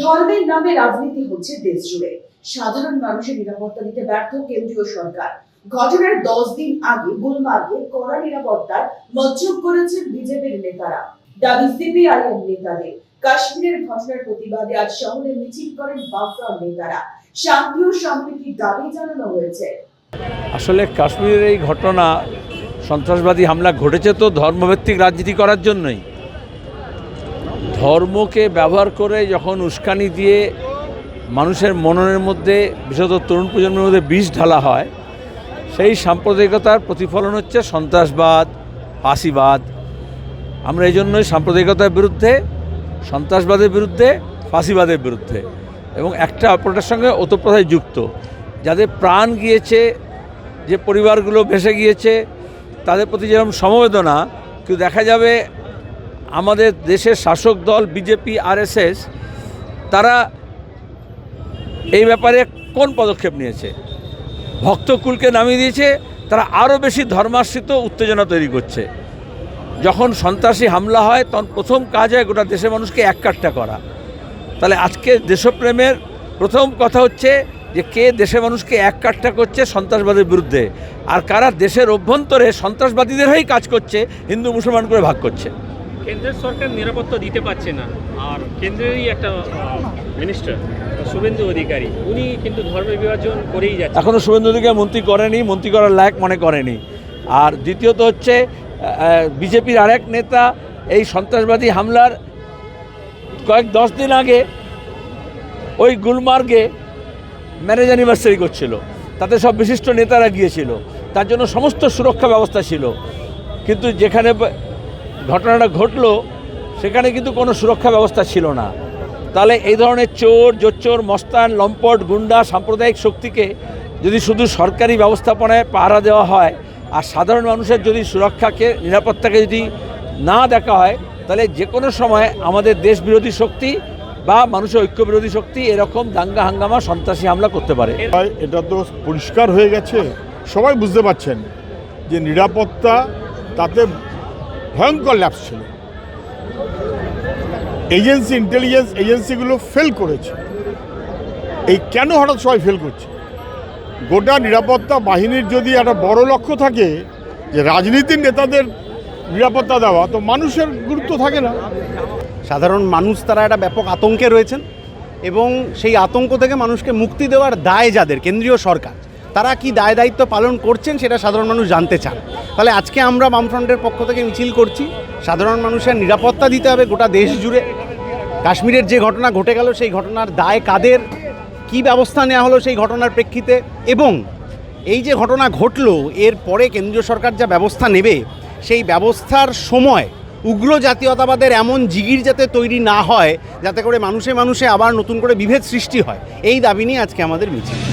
ধর্মের নামে রাজনীতি হচ্ছে দেশ জুড়ে। সাধারণ মানুষের নিরাপত্তা দিতে ব্যর্থ কেন্দ্রীয় সরকার। ঘটনার দশ দিন আগে গুলমার্গে কড়া নিরাপত্তার মজ্জব করেছেন বিজেপির নেতারা। দাবি, সিপিআইএম নেতাদের। কাশ্মীরের ঘটনার প্রতিবাদে আজ শহরে মিছিল করেন বাফরার নেতারা। শান্তি ও সম্প্রীতির দাবি জানানো হয়েছে। আসলে কাশ্মীরের এই ঘটনা, সন্ত্রাসবাদী হামলা ঘটেছে তো ধর্মভিত্তিক রাজনীতি করার জন্যই। ধর্মকে ব্যবহার করে যখন উস্কানি দিয়ে মানুষের মননের মধ্যে, বিশেষত তরুণ প্রজন্মের মধ্যে বিষ ঢালা হয়, সেই সাম্প্রদায়িকতার প্রতিফলন হচ্ছে সন্ত্রাসবাদ, ফাঁসিবাদ। আমরা এই জন্যই সাম্প্রদায়িকতার বিরুদ্ধে, সন্ত্রাসবাদের বিরুদ্ধে, ফাঁসিবাদের বিরুদ্ধে এবং একটা অপরটার সঙ্গে ওতপ্রোতভাবে যুক্ত। যাদের প্রাণ গিয়েছে, যে পরিবারগুলো ভেসে গিয়েছে, তাদের প্রতি যেরকম সমবেদনা, কিন্তু দেখা যাবে আমাদের দেশের শাসক দল, বিজেপি, আরএসএস, তারা এই ব্যাপারে কোন পদক্ষেপ নিয়েছে? ভক্তকুলকে নামিয়ে দিয়েছে, তারা আরও বেশি ধর্মাশ্রিত উত্তেজনা তৈরি করছে। যখন সন্ত্রাসী হামলা হয়, তখন প্রথম কাজ হয় গোটা দেশের মানুষকে এককাট্টা করা। তাহলে আজকে দেশপ্রেমের প্রথম কথা হচ্ছে যে কে দেশের মানুষকে এক কাট্টা করছে সন্ত্রাসবাদের বিরুদ্ধে? আর কারা দেশের অভ্যন্তরে সন্ত্রাসবাদীদের হয়েই কাজ করছে, হিন্দু, মুসলমান করে ভাগ করছে? কেন্দ্রের সরকার নিরাপত্তা দিতে পারছে না। আর কেন্দ্রেরই একটা মিনিস্টার শুভেন্দু অধিকারী, উনি কিন্তু ধর্মের বিভাজন করেই যাচ্ছে এখনও শুভেন্দু অধিকারী মন্ত্রী করেনি, মন্ত্রী করার লায়ক মনে করেনি। আর দ্বিতীয়ত হচ্ছে বিজেপির আরেক নেতা, এই সন্ত্রাসবাদী হামলার কয়েক দশ দিন আগে ওই গুলমার্গে ম্যারেজ অ্যানিভার্সারি করছিল। তাতে সব বিশিষ্ট নেতারা গিয়েছিল। তার জন্য সমস্ত সুরক্ষা ব্যবস্থা ছিল। কিন্তু যেখানে ঘটনাটা ঘটলো, সেখানে কিন্তু কোনো সুরক্ষা ব্যবস্থা ছিল না। তাহলে এই ধরনের চোর, জোচ্চোর, মস্তান, লম্পট, গুন্ডা, সাম্প্রদায়িক শক্তিকে যদি শুধু সরকারি ব্যবস্থাপনায় পাহারা দেওয়া হয় আর সাধারণ মানুষের যদি সুরক্ষাকে, নিরাপত্তাকে যদি না দেখা হয়, তাহলে যে কোনো সময় আমাদের দেশ বিরোধী শক্তি বা মানুষের ঐক্য বিরোধী শক্তি এরকম দাঙ্গা হাঙ্গামা, সন্ত্রাসী হামলা করতে পারে। এটা তো পরিষ্কার হয়ে গেছে। সবাই বুঝতে পারছেন যে নিরাপত্তা তাতে ভয়ঙ্কর ল্যাপস ছিল। এজেন্সি ইন্টেলিজেন্স এজেন্সিগুলো ফেল করেছে। এই কেন হঠাৎ সবাই ফেল করছে? গোটা নিরাপত্তা বাহিনীর যদি একটা বড় লক্ষ্য থাকে, যে রাজনীতির নেতাদের নিরাপত্তা দেওয়া, তো মানুষের গুরুত্ব থাকে না। সাধারণ মানুষ তারা একটা ব্যাপক আতঙ্কে রয়েছেন এবং সেই আতঙ্ক থেকে মানুষকে মুক্তি দেওয়ার দায় যাদের, কেন্দ্রীয় সরকার। তারা কি দায় দায়িত্ব পালন করছেন সেটা সাধারণ মানুষ জানতে চান। তাহলে আজকে আমরা বামফ্রন্টের পক্ষ থেকে মিছিল করছি। সাধারণ মানুষের নিরাপত্তা দিতে হবে গোটা দেশ জুড়ে। কাশ্মীরের যে ঘটনা ঘটে গেল, সেই ঘটনার দায় কাদের? কি ব্যবস্থা নেওয়া হলো সেই ঘটনার প্রেক্ষিতে? এবং এই যে ঘটনা ঘটলো, এর পরে কেন্দ্রীয় সরকার যা ব্যবস্থা নেবে, সেই ব্যবস্থার সময় উগ্র জাতীয়তাবাদের এমন জিগির যাতে তৈরি না হয়, যাতে করে মানুষে মানুষে আবার নতুন করে বিভেদ সৃষ্টি হয়, এই দাবি নিয়ে আজকে আমাদের মিছিল।